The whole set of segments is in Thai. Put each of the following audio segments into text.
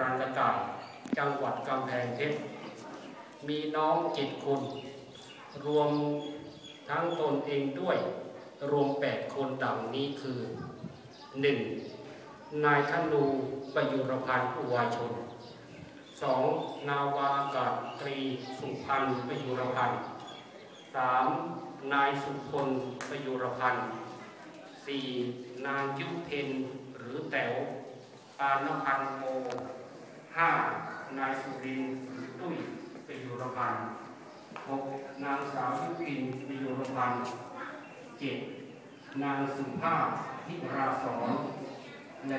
รานกระต่ายจังหวัดกำแพงเพชรมีน้องจ็ดคนรวมทั้งตนเองด้วย รวมแปดคนดังนี้คือ 1. นายธนูประยุรพันธ์อุวาชน 2. นาวาอากาศตรีสุพันธ์ประยุรพันธ์ 3. นายสุพลประยุรพันธ์ 4. นางยุเพนหรือแต๋วปานพันธ์โม 5. นายสุรินทร์หรือตุ้ยประยุรพันธ์ 6. นางสาวยุพินไประยุรพันธ์ 7. นางสุภาพทิราสอนและ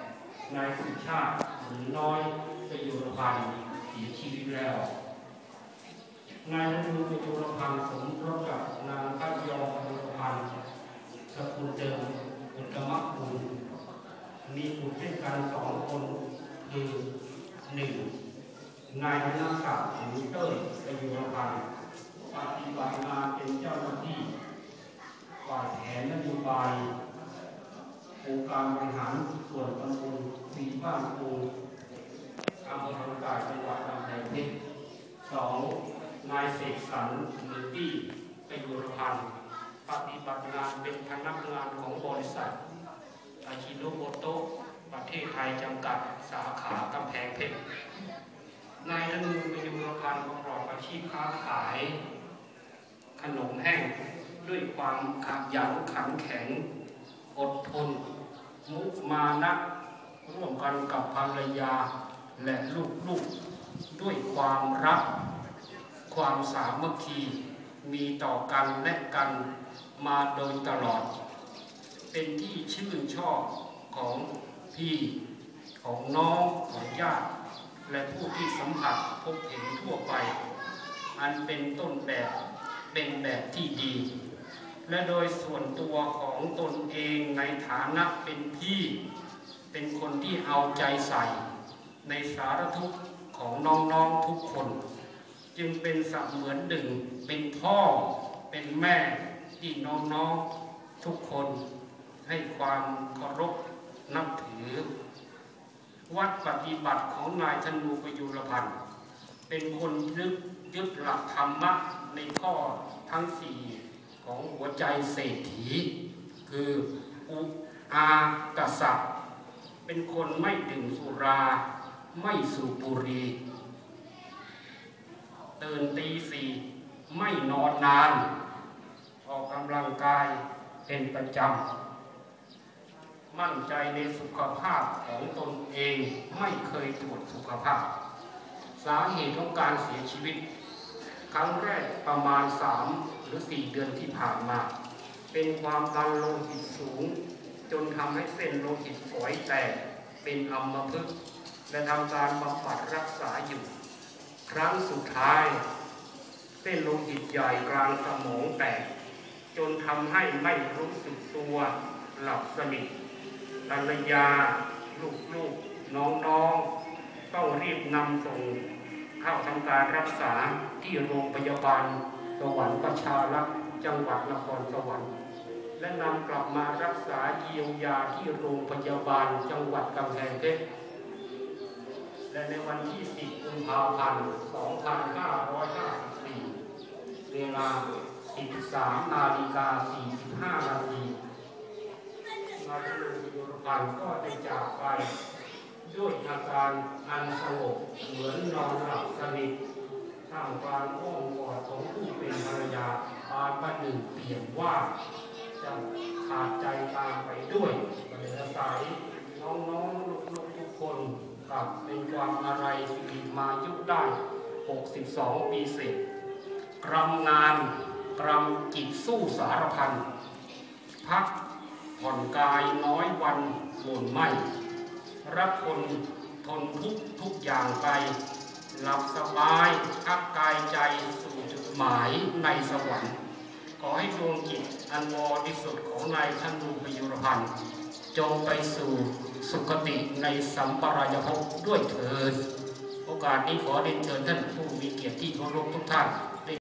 8. นายสุชาติหรือน้อยไประยุรพันธ์เสียชีวิตแล้วนายนันทูประยุรพันธ์สมรสกับนางพัทยองประยุรพันธ์สกุลเดิมอุตมะบุญมีบุตรเช่นกันสองคนคือหนึ่ง นายธนศักดิ์หรือเต้ยประยุรพันธ์ปฏิบัติงานเป็นเจ้าหน้าที่ฝ่ายแผนนโยบายองค์การบริหารส่วนตำบลสีบ้านปูอำเภอพนกายจังหวัดกำแพงเพชรสองนายเสกสรรหรือตี้ประยุรพันธ์ปฏิบัติงานเป็นพนักงานของบริษัทอาชิโนโมโตะประเทศไทยจำกัดสา นายธนูประยุรพันธ์ประกอบอาชีพค้าขาย ขนมแห้งด้วยความขยันขันแข็ง อดทน มุมานะร่วมกันกับภรรยาและลูกๆด้วยความรัก ความสามัคคีมีต่อกันและกันมาโดยตลอด เป็นที่ชื่นชอบของพี่ของน้องของญาติ และผู้ที่สัมผัสพบเห็นทั่วไป อันเป็นต้นแบบเป็นแบบที่ดี และโดยส่วนตัวของตนเองในฐานะเป็นพี่ เป็นคนที่เอาใจใส่ ในสารทุกข์ของน้องๆทุกคน จึงเป็นสัเหมือนดึงเป็นพ่อเป็นแม่ที่น้องๆทุกคนให้ความเคารพนับถือ วัดปฏิบัติของนายธนูประยุรพันธ์เป็นคนยึดยึดหลักธรรมะในข้อทั้งสี่ของหัวใจเศรษฐี คืออุอากษัตริย์เป็นคนไม่ดื่มสุรา ไม่สูบบุหรี่ตื่นตีสี่ไม่นอนนาน ออกกำลังกายเป็นประจำ มั่นใจในสุขภาพของตนเองไม่เคยตรวจสุขภาพ สาเหตุของการเสียชีวิต ครั้งแรกประมาณ 3 หรือ 4 เดือนที่ผ่านมา เป็นความดันโลหิตสูง จนทำให้เส้นโลหิตฝอยแตกเป็นอัมพฤกษ์และทำการบำบัดรักษาอยู่ ครั้งสุดท้าย เส้นโลหิตใหญ่กลางสมองแตกจนทำให้ไม่รู้สึกตัวหลับสนิท ภรรยา ลูกๆ น้องๆ ต้องรีบนำส่งเข้าทำการรักษาที่โรงพยาบาล สวรรค์ประชารักษ์จังหวัดนครสวรรค์ และนำกลับมารักษาเยียวยาที่โรงพยาบาลจังหวัดกำแพงเพชรและในวันที่ 10 กุมภาพันธ์ 2554 เวลา 13นาฬิกา45นาที นายตำรยุรพันก็ได้จากไป ด้วยอาการอันสงบเหมือนนอนหลับสนิทท่ามกลางอ้อมกอดของผู้เป็นภรรยาปานประหนึ่งเปี่ยนว่าจะขาดใจตามไปด้วยบรรยากาศน้องๆลูกๆทุกคนกับเป็นความอะไรสิริมายุได้ 62 ปีเศษกรำงานกรำจิตสู้สารพันพัก ผ่อนกายน้อยวันหม่นไหมรับคนทนทุกทุกอย่างไป หลับสบายพักกายใจสู่จุดหมายในสวรรค์ ขอให้ดวงจิตอันบริสุทธิ์ของนายชันดูพยุรพันธ์จงไปสู่สุคติในสัมปรายภพด้วยเถิด โอกาสนี้ขอเรียนเชิญท่านผู้มีเกียรติที่เคารพทุกท่าน